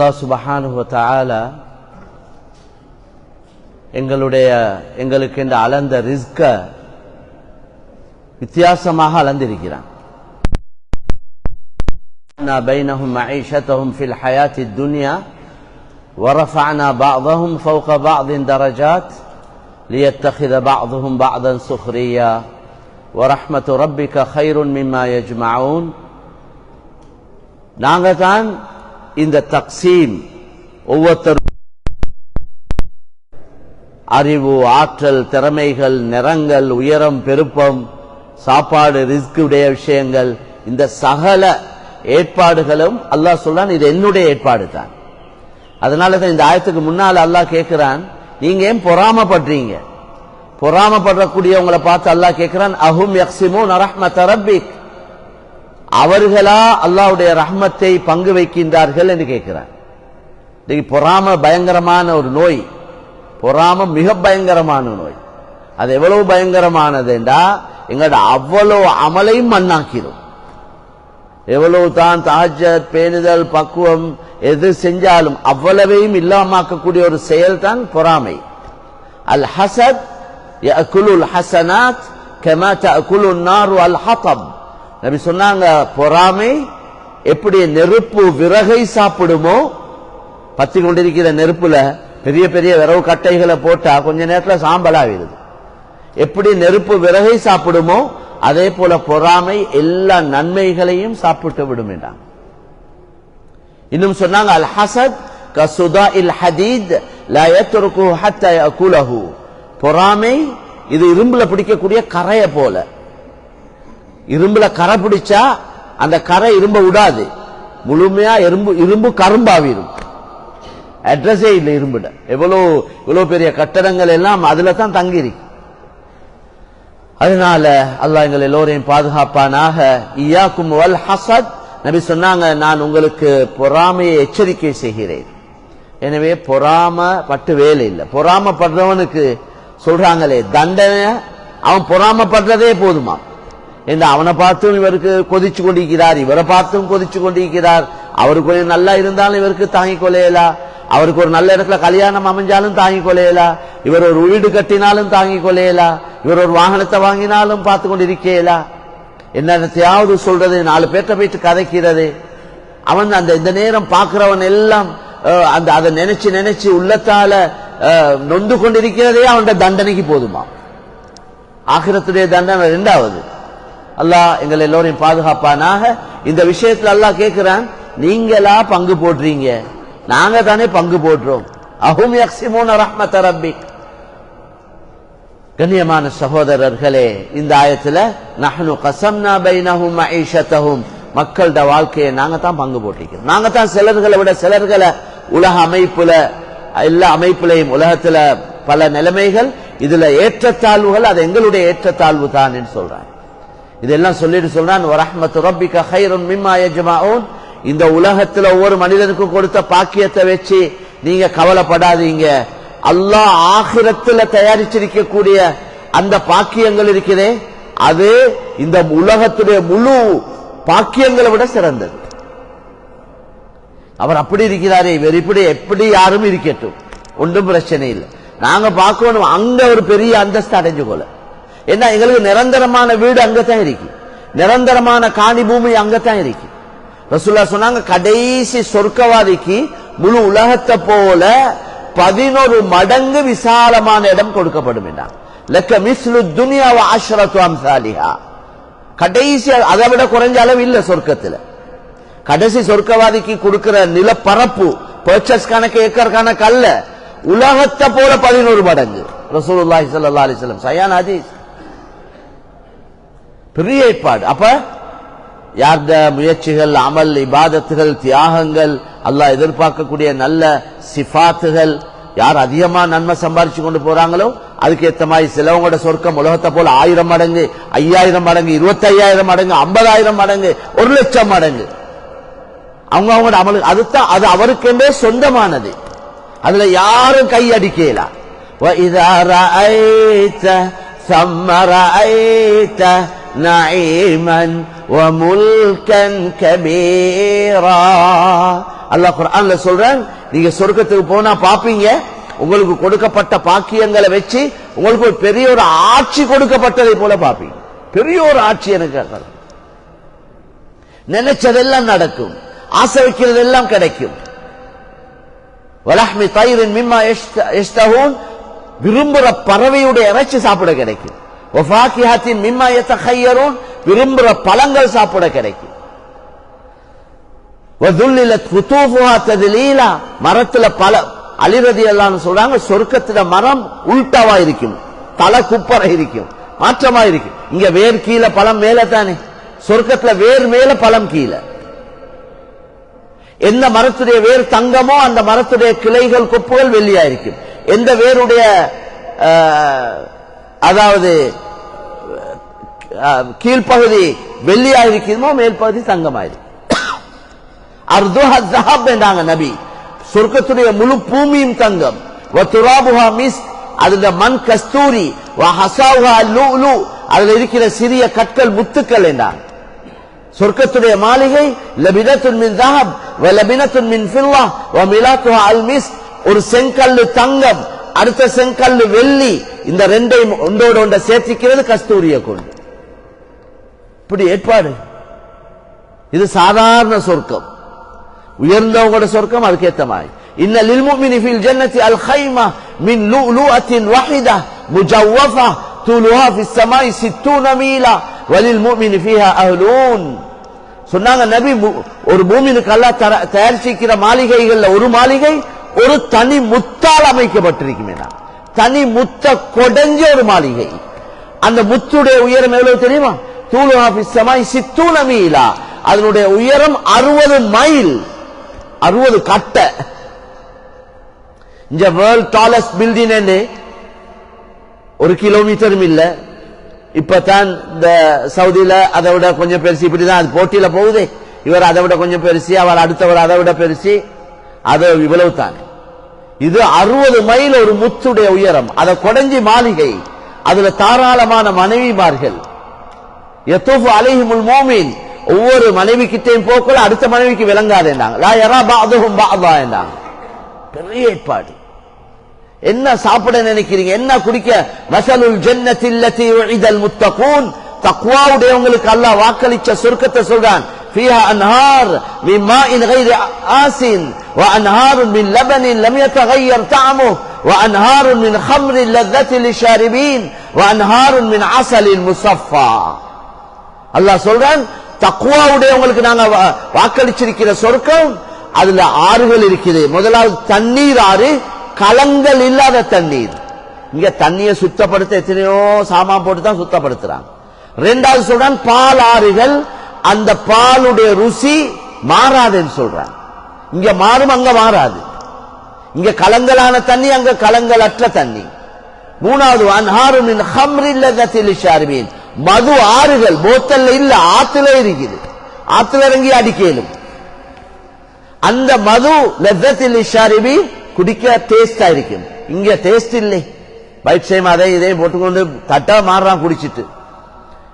அல்லாஹ் சுபஹானுஹு வ தஆலா எங்களுடைய எங்களுக்கு இந்த அளந்த ரிஸ்க வித்தியாசமாக அளந்திருக்கிறான் بينهم معيشتهم في الحياة الدنيا ورفعنا بعضهم فوق بعض درجات ليتخذ بعضهم بعضا سخريا ورحمة ربك خير مما يجمعون நாங்கள் தான் இந்த தக்சீம் ஒவ்வொருத்தரும் அறிவு ஆற்றல் திறமைகள் நிறங்கள் உயரம் பெருப்பம் சாப்பாடு ரிஸ்க் உடைய விஷயங்கள் இந்த சகல ஏற்பாடுகளும் அல்லாஹ் சொல்றான் இது என்னுடைய ஏற்பாடு தான். அதனால தான் இந்த ஆயத்துக்கு முன்னால் அல்லாஹ் கேட்கிறான் நீங்க ஏன் பொறாமப்படுறீங்க? பொறாமப்படுறக்கூடியவங்களை பார்த்து அல்லாஹ் கேட்கிறான் அஹும் யக்சிமோ நரஹ்ம ரப்பிக். அவர்களா அல்லாவுடைய ரஹ்மத்தை பங்கு வைக்கின்றார்கள் என்று கேட்கிறார். இன்னைக்கு பொறாம பயங்கரமான ஒரு நோய். பொறாம மிக பயங்கரமான நோய். அது எவ்வளவு பயங்கரமானதுண்டா எங்களோட அவ்வளவு அமலையும் மண்ணாக்கிடும் எவ்வளவு தான் தாஜத் பேணுதல் பக்குவம் எது செஞ்சாலும் அவ்வளவையும் இல்லாமாக்கக்கூடிய ஒரு செயல் தான் பொறாமை. அல் ஹசத் குலுல் ஹசனாத் கமா தஅகுலு அல் ஹதப் நபி சொன்னாங்க பொறாமை எப்படி நெருப்பு விறகை சாப்பிடுமோ? பத்தி கொண்டிருக்கிற நெருப்புல பெரிய பெரிய விறகு கட்டைகளை போட்டா கொஞ்ச நேரத்துல சாம்பலாகிடுது எப்படி நெருப்பு விறகை சாப்பிடுமோ அதே போல பொறாமை எல்லா நன்மைகளையும் சாப்பிட்டு விடும் இன்னும் சொன்னாங்க அல் ஹசத் கசுதா இல் ஹதீத் பொறாமை இது இரும்புல பிடிக்கக்கூடிய கரையை போல. இரும்புல கரை பிடிச்சா அந்த கரை இரும்ப விடாது முழுமையா இரும்பு இரும்பு கரும்பாவிரும். அட்ரஸே இல்லை இரும்புட. எவ்வளோ இவ்வளோ பெரிய கட்டடங்கள் எல்லாம் அதுல தான் தங்கியிருக்கு. அதனால அல்லாஹ் எங்கள் எல்லோரையும் பாதுகாப்பானாக. இயாக்கும் வல் ஹசத். நபி சொன்னாங்க நான் உங்களுக்கு பொறாமையை எச்சரிக்கை செய்கிறேன். எனவே பொறாம பட்டு வேலை இல்லை. பொறாமப்படுறவனுக்கு சொல்றாங்களே தண்டனை அவன் பொறாமப்படுறதே போதுமா? என்று அவனை பார்த்தும் இவருக்கு கொதிச்சு கொண்டிருக்கிறார் இவரை பார்த்தும் கொதிச்சு கொண்டிருக்கிறார். அவருக்கு கொஞ்சம் நல்லா இருந்தாலும் இவருக்கு தாங்கிக் கொள்ளையலா அவருக்கு ஒரு நல்ல இடத்துல கல்யாணம் அமைஞ்சாலும் தாங்கிக் கொள்ளையலா இவர் ஒரு வீடு கட்டினாலும் தாங்கிக் கொள்ளையலா இவர் ஒரு வாகனத்தை வாங்கினாலும் பார்த்து கொண்டு இருக்கேலா என்னத்தையாவது சொல்றது நாலு பேர்ட்ட போயிட்டு கதைக்கிறது. அவன் அந்த இந்த நேரம் பார்க்கிறவன் எல்லாம் அஹ், அந்த அதை நினைச்சு நினைச்சு உள்ளத்தால அஹ், நொந்து கொண்டிருக்கிறதே அவன் தண்டனைக்கு போதுமா? ஆகிரத்துடைய தண்டனை ரெண்டாவது. அல்லாஹ் எங்களை எல்லோரையும் பாதுகாப்பானாக. இந்த விஷயத்துல அல்லாஹ் கேட்கிறான் நீங்களா பங்கு போடுறீங்க? நாங்க தானே பங்கு போடுறோம். அஹும் யக்ஸிமூன ரஹ்மத் ரப்பி. கண்ணியமான சகோதரர்களே இந்த ஆயத்துல நஹ்னு கசம்னா பைனஹும் மஈஷத்தஹும். மக்களோட வாழ்க்கையை நாங்க தான் பங்கு போட்டிருக்கிறோம் நாங்க தான் சிலர்களை விட சிலர்களை உலக அமைப்புல எல்லா அமைப்புலையும் உலகத்துல பல நிலைமைகள் இதுல ஏற்றத்தாழ்வுகள் அது எங்களுடைய ஏற்றத்தாழ்வு தான் சொல்றாங்க. இதெல்லாம் சொல்லிட்டு சொல்றான் வரஹ்மத்து ரப்பிக்க ஹைரன் மிம்மா யஜ்மஊன். இந்த உலகத்துல ஒவ்வொரு மனிதனுக்கும் கொடுத்த பாக்கியத்தை வச்சு நீங்க கவலைப்படாதீங்க. அல்லாஹ் ஆகிரத்துல தயாரிச்சிருக்கக்கூடிய அந்த பாக்கியங்கள் இருக்கிறே அது இந்த உலகத்துடைய முழு பாக்கியங்களை விட சிறந்தது. அவர் அப்படி இருக்கிறாரே இவர் இப்படி எப்படி யாரும் இருக்கட்டும் ஒன்றும் பிரச்சனை இல்லை. நாங்க பார்க்கணும் அங்க ஒரு பெரிய அந்தஸ்து அடைஞ்சு கொள்ள. ஏன்னா எங்களுக்கு நிரந்தரமான வீடு அங்கதான் இருக்கு. நிரந்தரமான காணி பூமி அங்கத்தான் இருக்கு. ரசுல்லா சொன்னாங்க கடைசி சொர்க்கவாதிக்கு முழு உலகத்தை போல பதினொரு மடங்கு விசாலமான இடம் கொடுக்கப்படும் மிஸ்லு கடைசி அதை விட குறைஞ்ச அளவு இல்ல சொர்க்கத்துல. கடைசி சொர்க்கவாதிக்கு கொடுக்கிற நிலப்பரப்பு பர்ச்சஸ் கணக்கு ஏக்கர் கணக்கு அல்ல. உலகத்தை போல பதினோரு மடங்கு. ரசூலுல்லாஹி ஸல்லல்லாஹு அலைஹி வஸல்லம். சயான் ஹதீஸ். பெரிய ஏற்பாடு. அப்ப யார்த முயற்சிகள் அமல் இபாதத்துகள் தியாகங்கள் அல்லாஹ் எதிர்பார்க்கக்கூடிய நல்ல சிஃபாத்துகள் யார் அதிகமா நன்மை சம்பாரிச்சு கொண்டு போறாங்களோ அதுக்கு ஏத்த மாதிரி சிலவங்களோட சொர்க்கம் உலகத்தை போல ஆயிரம் மடங்கு ஐயாயிரம் மடங்கு இருபத்தி ஐயாயிரம் மடங்கு ஐம்பதாயிரம் மடங்கு ஒரு லட்சம் மடங்கு. அவங்க அவங்களோட அமல் அதுதான் அது அவருக்கென்றே சொந்தமானது. அதுல யாரும் கை அடிக்கலாம் وَإِذَا رَأَيْتَ ثَمَّ رَأَيْتَ نَعِيمًا وملكا كبيرا அல்லாஹ் குர்ஆன்ல சொல்றான் நீங்க சொர்க்கத்துக்கு போனா பாப்பீங்க உங்களுக்கு கொடுக்கப்பட்ட பாக்கியங்களை வச்சு உங்களுக்கு ஒரு பெரிய ஒரு ஆட்சி கொடுக்கப்பட்டதை போல பாப்பீங்க பெரிய ஒரு ஆட்சி எனக்கு அதான். நினைச்சதெல்லாம் நடக்கும் ஆசை வைக்கிறதெல்லாம் கிடைக்கும் வலஹ்மி தயிரின் மிம்மா எஸ்தஹூன் விரும்புற பறவையுடைய இறைச்சி சாப்பிட கிடைக்கும் வஃபாக்கிஹத்தின் மிம்மா விரும்புற பழங்கள் சாப்பிட கிடைக்கும். மரத்துல பல அலிரதி எல்லாம் சொல்றாங்க சொர்க்கத்துல மரம் உல்டாவா இருக்கும் தலை குப்பரை இருக்கும் மாற்றமா இருக்கும். இங்க வேர் கீழே பழம் மேல தானே? சொர்க்கத்துல வேர் மேல பழம் கீழே. எந்த மரத்துடைய வேர் தங்கமோ அந்த மரத்துடைய கிளைகள் கொப்புகள் வெள்ளியா இருக்கும். எந்த வேருடைய ஆஹ், அதாவது ஆஹ், கீழ்ப்பகுதி வெள்ளியா இருக்குமோ மேல் பகுதி தங்கமா அர்துஹா ஜஹப் என்றாங்க நபி. சொர்க்கத்துடைய முழு பூமியும் தங்கம். வத்துராபுஹா மிஸ் அதுல மண் கஸ்தூரி அதுல இருக்கிற சிறிய கற்கள் முத்துக்கள் என்றாங்க. சொர்க்கத்துடைய மாளிகை லபினத்துன் மின் வ லபினத்துன் மின் ஃபில்லா வ மிலாத்துஹா அல் மிஸ் ஒரு செங்கல்லு தங்கம் அடுத்த செங்கல்லு வெள்ளி இந்த ரெண்டையும் ஒன்றோட ஒன்றை சேர்த்திக்கிறது கஸ்தூரியை கொண்டு இப்படி ஏற்பாடு இது சாதாரண சொர்க்கம் உயர்ந்தவங்களோட சொர்க்கம் அதுக்கேத்த மாதிரி இன்ன லில்முமினி ஃபில் ஜன்னதி அல் கைமா மின் லுஅத்தின் வஹிதா முஜவ்வஃபா طولها في السماء 60 மீலா وللمؤمن فيها اهلون சொன்னாங்க நபி மு- ஒரு பூமினுக்கு அல்லாஹ் தர- தயாரிச்சிருக்கிற மாளிகைகள்ல ஒரு மாளிகை ஒரு தனி முத்தால் அமைக்கப்பட்டிருக்குமே தனி முத்த கொடைஞ்ச ஒரு மாளிகை. அந்த முத்துடைய உயரம் எவ்வளவு தெரியுமா? தூளுமாய் சித்தூன மீலா. அதனுடைய உயரம் அறுபது மைல். அறுபது கட்டை. இந்த வேர்ல்ட் டாலஸ்ட் பில்டிங் ஒரு கிலோமீட்டரும் இல்லை. இப்பதான் இந்த சவுதியில அதை விட கொஞ்சம் பெருசு இப்படிதான் அது போட்டியில போகுது. இவர் அதை விட கொஞ்சம் பெருசு அவர் அடுத்தவர் அதை விட பெருசு. அது இவ்வளவு தானே இது அறுபது மைல் ஒரு முத்துடைய உயரம். அதை கொடைஞ்சி மாளிகை. அதுல தாராளமான மனைவிமார்கள். எத்தூஃபு அலைஹிமுல் மோமின். ஒவ்வொரு மனைவி கிட்டையும் போக்குள்ள அடுத்த மனைவிக்கு விளங்காதுன்னாங்க. என்றாங்க பெரிய ஏற்பாடு. என்ன சாப்பிட நினைக்கிறீங்க? என்ன குடிக்க? வசலுல் ஜென்னத்தில் உஇதல் முத்தகூன். தக்குவாவுடையவங்களுக்கு அல்லாஹ் வாக்களிச்ச சொர்க்கத்தை சொல்றான். فيها أنهار من ماء غير آس وأنهار من لبن لم يتغير طعمه وأنهار من خمر لذة للشاربين وأنهار من عسل مصفى அல்லாஹ் சொல்றான் தக்குவாவுடையவங்களுக்கு நாங்க வா- வாக்களிச்சிருக்கிற சொர்க்கம் அதுல ஆறுகள் இருக்குது முதலாவது தண்ணீர் ஆறு கலங்கள் இல்லாத தண்ணீர் இங்க தண்ணியை சுத்தப்படுத்த எத்தனையோ சாமான் போட்டு தான் சுத்தப்படுத்துறாங்க ரெண்டாவது சொல்றான் பால் ஆறுகள் அந்த பாலுடைய ருசி மாறாதுன்னு சொல்றான் இங்க மாறும் அங்க மாறாது. இங்க கலங்கலான தண்ணி அங்க கலங்கலற்ற தண்ணி. மூணாவது அன்ஹாரு மின் மது ஆறுகள் போத்தல்ல இல்ல ஆத்துல இருக்குது. ஆத்துல இறங்கி அடிக்கலும் அந்த மது லெத்தத்தில் இஷாரிபி குடிக்க டேஸ்டா இருக்கும். இங்க டேஸ்ட் இல்லை. பைட் சேம் அதை இதையும் போட்டுக்கொண்டு தட்டா மாறுறான் குடிச்சிட்டு.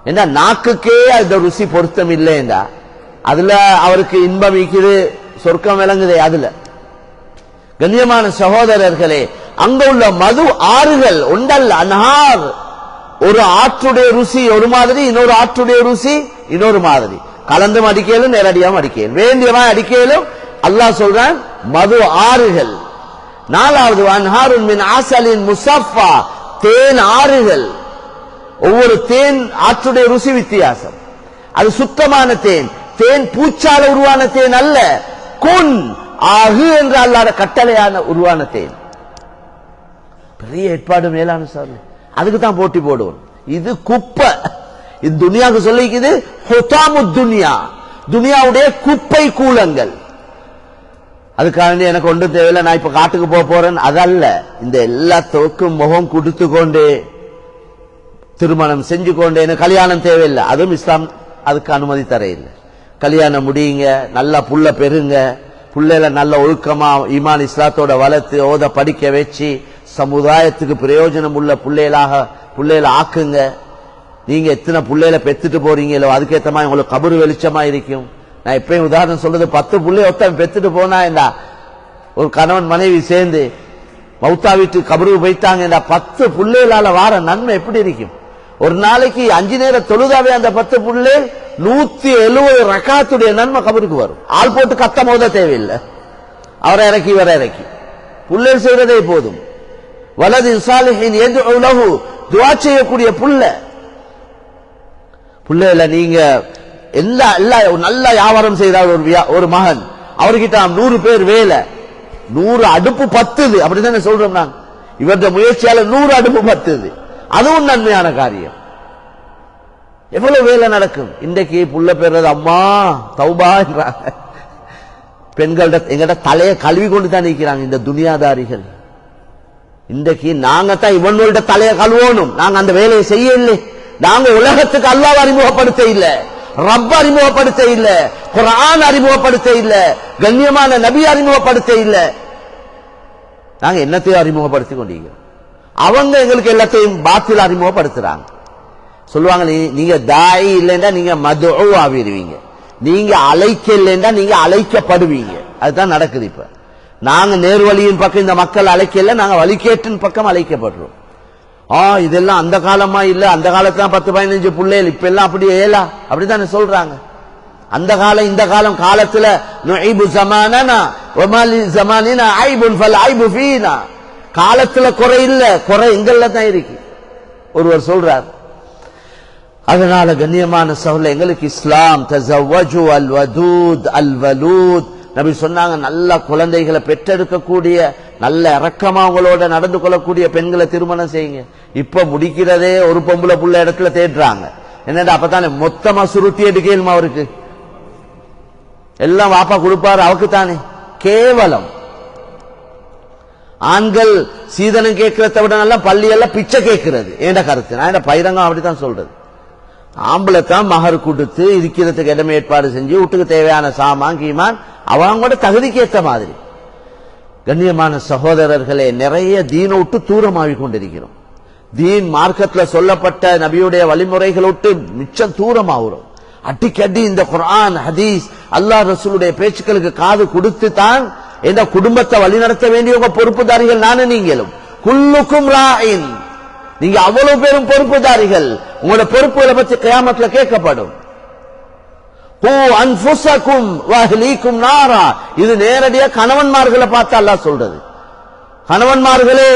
என்ன நாக்குக்கே அந்த ருசி பொருத்தம் இல்லைண்டா அதுல அவருக்கு இன்பம் இக்குது சொர்க்கம் விளங்குதே அதுல. கண்ணியமான சகோதரர்களே அங்க உள்ள மது ஆறுகள் உண்டல் அன்ஹார். ஒரு ஆற்றுடைய ருசி ஒரு மாதிரி இன்னொரு ஆற்றுடைய ருசி இன்னொரு மாதிரி. கலந்தும் அடிக்கலும் நேரடியாகவும் அடிக்கலும் வேண்டியவா அடிக்கலும் அல்லாஹ் சொல்றான் மது ஆறுகள். நாலாவது அன்ஹாருன் மின் ஆசலின் முசஃபா தேன் ஆறுகள். ஒவ்வொரு தேன் ஆற்றுடைய ருசி வித்தியாசம். அது சுத்தமான தேன். தேன் பூச்சால உருவான தேன் அல்ல. குன் ஆகு என்ற அல்லாத கட்டளையான உருவான தேன். பெரிய ஏற்பாடு மேலான சார் அதுக்கு தான் போட்டி போடுவோம். இது குப்பை. இது துனியாவுக்கு சொல்லிக்குது ஹொத்தாமு துனியா. துனியாவுடைய குப்பை கூலங்கள். அதுக்காக எனக்கு ஒன்றும் தேவையில்லை. நான் இப்ப காட்டுக்கு போக போறேன். அதல்ல. இந்த எல்லா எல்லாத்துக்கும் முகம் கொடுத்து கொண்டு திருமணம் செஞ்சு கொண்டேன்னு கல்யாணம் தேவையில்லை. அதுவும் இஸ்லாம் அதுக்கு அனுமதி தர இல்லை கல்யாணம் முடியுங்க நல்லா புள்ள பெறுங்க புள்ளையில நல்ல ஒழுக்கமா ஈமான் இஸ்லாத்தோட வளர்த்து ஓத படிக்க வச்சு சமுதாயத்துக்கு பிரயோஜனம் உள்ள பிள்ளைகளாக பிள்ளைகளை ஆக்குங்க. நீங்க எத்தனை புள்ளையில பெத்துட்டு போறீங்களோ அதுக்கேற்ற மாதிரி உங்களுக்கு கபரு வெளிச்சமா இருக்கும். நான் எப்பயும் உதாரணம் சொல்றது பத்து புள்ளைய ஒருத்தன் பெத்துட்டு போனா என்ன? ஒரு கணவன் மனைவி சேர்ந்து மௌத்தா வீட்டு கபருக்கு போயிட்டாங்க பத்து பிள்ளைகளால வார நன்மை எப்படி இருக்கும்? ஒரு நாளைக்கு அஞ்சு நேரம் தொழுதாவே அந்த பத்து புள்ளே நூத்தி எழுபது ரக்காத்துடைய நன்மை கபருக்கு வரும். ஆள் போட்டு கத்த மோத தேவையில்லை. அவரை இறக்கி இவரை இறக்கி. புள்ளல் செய்வதே போதும். வலது சாலிஹின் எது உலகு துவா செய்யக்கூடிய புள்ள. புள்ளையில நீங்க எல்லா எல்லா நல்ல வியாபாரம் செய்தார் ஒரு ஒரு மகன் அவர்கிட்ட நாம் நூறு பேர் வேலை. நூறு அடுப்பு பத்துது. அப்படித்தானே சொல்றோம் நாங்க. இவருடைய முயற்சியால நூறு அடுப்பு பத்துது. அதுவும் நன்மையான காரியம். எவ்வளவு வேலை நடக்கும்? இன்றைக்கு புள்ள பெறது அம்மா தௌபா என்றாங்க. பெண்கள்ட எங்கிட்ட தலையை கழுவி கொண்டு தான் நிற்கிறாங்க இந்த துனியாதாரிகள். இன்றைக்கு நாங்க தான் இவனோட தலையை கழுவணும். நாங்க அந்த வேலையை செய்ய இல்லை நாங்க உலகத்துக்கு அல்லாவை அறிமுகப்படுத்த இல்ல. ரப்ப அறிமுகப்படுத்த இல்ல. குரான் அறிமுகப்படுத்த இல்ல. கண்ணியமான நபி அறிமுகப்படுத்த இல்ல. நாங்க என்னத்தையும் அறிமுகப்படுத்தி கொண்டிருக்கிறோம். அவங்க எங்களுக்கு எல்லாத்தையும் பாத்தில் அறிமுகப்படுத்துறாங்க. சொல்லுவாங்க நீங்க தாய் இல்லைன்னா நீங்க மது ஆவிடுவீங்க நீங்க அழைக்க இல்லைன்னா நீங்க அழைக்கப்படுவீங்க. அதுதான் நடக்குது இப்ப. நாங்க நேர்வழியின் பக்கம் இந்த மக்கள் அழைக்கல நாங்க வழிகேட்டின் பக்கம் அழைக்கப்படுறோம். ஆ இதெல்லாம் அந்த காலமா இல்ல அந்த காலத்துல பத்து பதினஞ்சு பிள்ளைகள் இப்ப எல்லாம் அப்படி ஏலா. அப்படித்தானே சொல்றாங்க. அந்த காலம் இந்த காலம் காலத்துல காலத்துல குறை இல்ல. குறை எங்கள்ல தான் இருக்கு. ஒருவர் சொல்றார் அதனால கண்ணியமான சவுல எங்களுக்கு இஸ்லாம் தஸவ்வஜு அல் வதூத் அல் வலூத். நபி சொன்னாங்க நல்ல குழந்தைகளை பெற்றெடுக்கக்கூடிய நல்ல இரக்கமா அவங்களோட நடந்து கொள்ளக்கூடிய பெண்களை திருமணம் செய்யுங்க. இப்ப முடிக்கிறதே ஒரு பொம்பளை புள்ள இடத்துல தேடுறாங்க. என்னடா அப்பதானே மொத்தமா சுருட்டி எடுக்கணுமா அவருக்கு? எல்லாம் வாப்பா கொடுப்பாரு அவக்கு தானே கேவலம். ஆண்கள் சீதனம் கேட்கறத விட நல்லா பள்ளியெல்லாம் பிச்சை கேட்கிறது. ஏண்ட கருத்து? நான் என்ன பைரங்கம் அப்படித்தான் சொல்றது. ஆம்பளை தான் மகர் கொடுத்து இருக்கிறதுக்கு இடமே ஏற்பாடு செஞ்சு வீட்டுக்கு தேவையான சாமான் கீமான் அவங்களோட தகுதிக்கு ஏற்ற மாதிரி. கண்ணியமான சகோதரர்களே நிறைய தீனை விட்டு தூரமாகி கொண்டிருக்கிறோம் தீன் மார்க்கத்தில் சொல்லப்பட்ட நபியுடைய வழிமுறைகளை விட்டு மிச்சம் தூரமாகிறோம் அடிக்கடி இந்த குரான் ஹதீஸ் அல்லாஹ் ரசூலுடைய பேச்சுக்களுக்கு காது கொடுத்து தான் இந்த குடும்பத்தை வழிநடத்த வேண்டியவங்க பொறுப்புதாரிகள் நானும் நீங்களும். குல்லுக்கும் ராயின் நீங்க அவ்வளவு பேரும் பொறுப்புதாரிகள். உங்களோட பொறுப்புகளை பற்றி கியாமத்துல கேட்கப்படும். நாரா. இது நேரடியா கணவன்மார்களை பார்த்து அல்லா சொல்றது. கணவன்மார்களே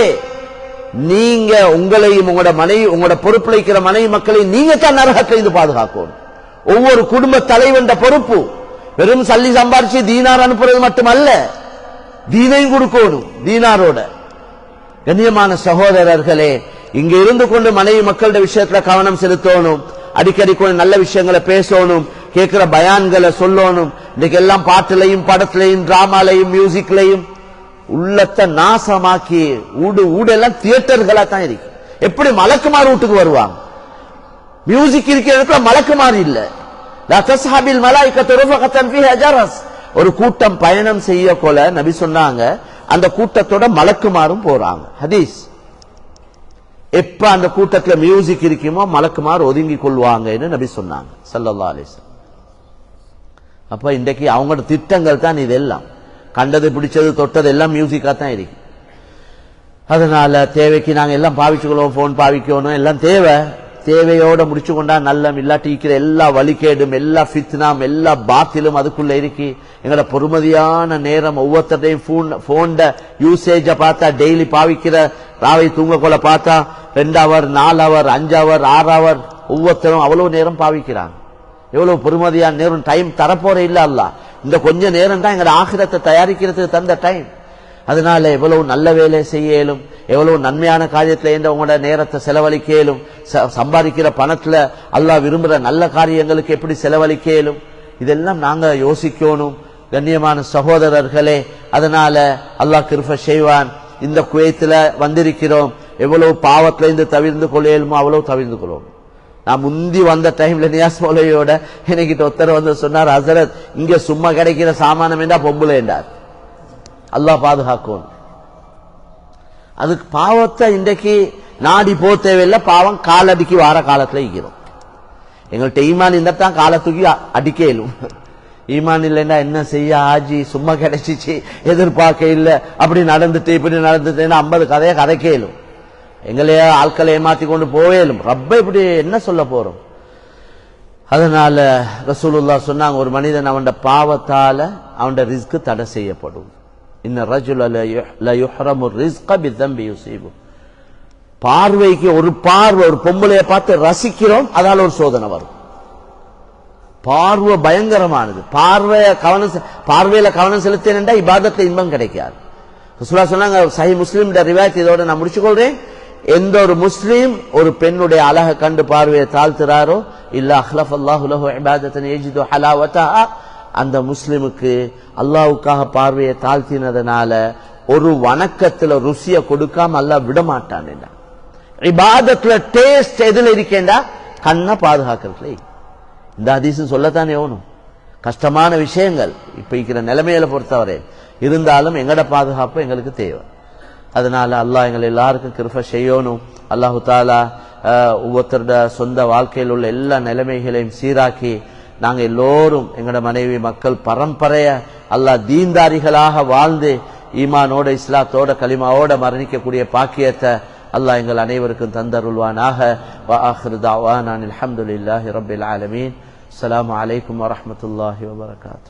நீங்க உங்களையும் உங்களோட மனைவி உங்களோட பொறுப்புல இருக்கிற மனைவி மக்களை நீங்க தான் நரகத்தை இது பாதுகாக்கணும். ஒவ்வொரு குடும்ப தலைவன் பொறுப்பு. வெறும் சல்லி சம்பாரிச்சு தீனார் அனுப்புறது மட்டுமல்ல. தீனையும் கொடுக்கணும் தீனாரோட. கண்ணியமான சகோதரர்களே இங்க இருந்து கொண்டு மனைவி மக்களுடைய விஷயத்துல கவனம் செலுத்தணும். அடிக்கடி கூட நல்ல விஷயங்களை பேசணும் கேட்கிற பயான்களை சொல்லணும். இன்னைக்கு எல்லாம் பாட்டுலையும் படத்திலையும் டிராமாலையும் மியூசிக்லையும் உள்ளத்தை நாசமாக்கி ஊடு ஊடெல்லாம் தியேட்டர்களா தான் இருக்கு. எப்படி மலக்குமார் வீட்டுக்கு வருவாங்க? மியூசிக் இருக்கிற இடத்துல மலக்குமார் இல்லை. லா தஸ்ஹபில் மலாயிகத்து ருஃபகத்தன் ஃபீஹா ஜரஸ். ஒரு கூட்டம் பயணம் செய்ய கொல நபி சொன்னாங்க அந்த கூட்டத்தோட மலக்குமாரும் போறாங்க. ஹதீஸ். எப்ப அந்த கூட்டத்துல மியூசிக் இருக்குமோ மலக்குமார் ஒதுங்கி கொள்வாங்கன்னு நபி சொன்னாங்க சல்லா அலைஹி அப்ப இன்றைக்கு அவங்களோட திட்டங்கள் தான் இதெல்லாம். கண்டது பிடிச்சது தொட்டது எல்லாம் மியூசிக்கா தான் இருக்கு. அதனால தேவைக்கு நாங்க எல்லாம் பாவிச்சுக்கணும் போன் பாவிக்கணும் எல்லாம் தேவை. தேவையோட முடிச்சு கொண்டா நல்லம் இல்லாட்டி இருக்கிற எல்லா வழிகேடும் எல்லா ஃபித்னாம் எல்லா பாத்திலும் அதுக்குள்ள இருக்கு. எங்களோட பொறுமதியான நேரம் ஒவ்வொருத்தரையும் போன்ட யூசேஜ பார்த்தா டெய்லி பாவிக்கிற ராவை தூங்க கொள்ள பார்த்தா ரெண்டு அவர் நாலு அவர் அஞ்சு அவர் ஆறு அவர் ஒவ்வொருத்தரும் அவ்வளவு நேரம் பாவிக்கிறாங்க. எவ்வளவு பொறுமதியான நேரம் டைம் தரப்போற இல்ல அல்ல இந்த கொஞ்ச நேரம் தான் எங்க ஆகிரத்தை தயாரிக்கிறதுக்கு தந்த டைம் அதனால எவ்வளவு நல்ல வேலை செய்ய இயலும் எவ்வளவு நன்மையான காரியத்தில் எந்த உங்களோட நேரத்தை செலவழிக்க இயலும் ச- சம்பாதிக்கிற பணத்துல அல்லாஹ் விரும்புற நல்ல காரியங்களுக்கு எப்படி செலவழிக்க இயலும் இதெல்லாம் நாங்க யோசிக்கணும் கண்ணியமான சகோதரர்களே. அதனால அல்லாஹ் கிருப செய்வான். இந்த குவைத்துல வந்திருக்கிறோம். எவ்வளவு பாவத்திலேருந்து தவிர்ந்து கொள்ளையிலுமோ அவ்வளவு தவிர்ந்து கொள்வோம். நான் முந்தி வந்த டைம்ல நியாஸ் மௌலவியோட எனக்கிட்ட ஒருத்தர் வந்து சொன்னார் ஹசரத் இங்க சும்மா கிடைக்கிற சாமானம் என்றா பொம்புலேண்டார் அல்லாஹ் பாதுகாக்கும். அதுக்கு பாவத்தை இன்றைக்கு நாடி போ தேவையில்லை பாவம் காலடிக்கு வார காலத்துல இருக்கிறோம். எங்கள்கிட்ட ஈமான் இருந்தால் தான் காலை தூக்கி அடிக்க இயலும் ஈமான் இல்லைன்னா என்ன செய்ய ஆஜி சும்மா கிடைச்சிச்சு எதிர்பார்க்க இல்லை அப்படி நடந்துட்டு இப்படி நடந்துட்டுன்னா ஐம்பது கதையை கதைக்க இயலும் எங்களையே ஆட்களை ஏமாத்தி கொண்டு போவேலும் ரப்ப இப்படி என்ன சொல்ல போறோம்? அதனால ரசூலுல்லா சொன்னாங்க ஒரு மனிதன் அவன் பாவத்தால அவன் ரிஸ்க் தடை செய்யப்படும். இன்ன ரஜுல ல ரிஸ்க பித்தம்பி யுசீபு பார்வைக்கு ஒரு பார்வை ஒரு பொம்பளைய பார்த்து ரசிக்கிறோம் அதால ஒரு சோதனை வரும். பார்வை பயங்கரமானது. பார்வைய கவனம் செ- பார்வையில கவனம் செலுத்தினா இபாதத்தை இன்பம் கிடைக்காது. ரசூலா சொன்னாங்க சஹி முஸ்லீம் ரிவாயத் இதோட நான் முடிச்சுக்கொள்றேன். எந்த ஒரு முஸ்லீம் ஒரு பெண்ணுடைய அழகை கண்டு பார்வையை தாழ்த்துறாரோ இல்ல அஹ்லஃப் அல்லாஹு லஹு இபாதத்தன் ஏஜிதோ ஹலாவத்தா அந்த முஸ்லிமுக்கு அல்லாவுக்காக பார்வையை தாழ்த்தினதுனால ஒரு வணக்கத்துல ருசியை கொடுக்காம அல்லாஹ் விடமாட்டான் இபாதத்துல டேஸ்ட் எதுல இருக்கேண்டா? கண்ணை பாதுகாக்கிறதுல. இந்த ஹதீஸும் சொல்லத்தானே ஓணும். கஷ்டமான விஷயங்கள். இப்ப இருக்கிற நிலைமையில பொறுத்தவரை இருந்தாலும் எங்கட பாதுகாப்பு எங்களுக்கு தேவை. அதனால அல்லாஹ் எங்களை எல்லாருக்கும் கிருப செய்யணும். அல்லாஹு தாலா அஹ், ஒவ்வொருத்தரோட சொந்த வாழ்க்கையில் உள்ள எல்லா நிலைமைகளையும் சீராக்கி நாங்கள் எல்லோரும் எங்களோட மனைவி மக்கள் பரம்பரைய அல்லா தீன்தாரிகளாக வாழ்ந்து ஈமானோட இஸ்லாத்தோட களிமாவோட மரணிக்கக்கூடிய பாக்கியத்தை அல்லாஹ் எங்கள் அனைவருக்கும் தந்தருள்வானாக. அஹ்ருதாவான் அலமதுல்லாஹி ரபில் ஆலமீன். அலாம் வலைக்கம் வரமத்துல்லாஹி வபரகாத்து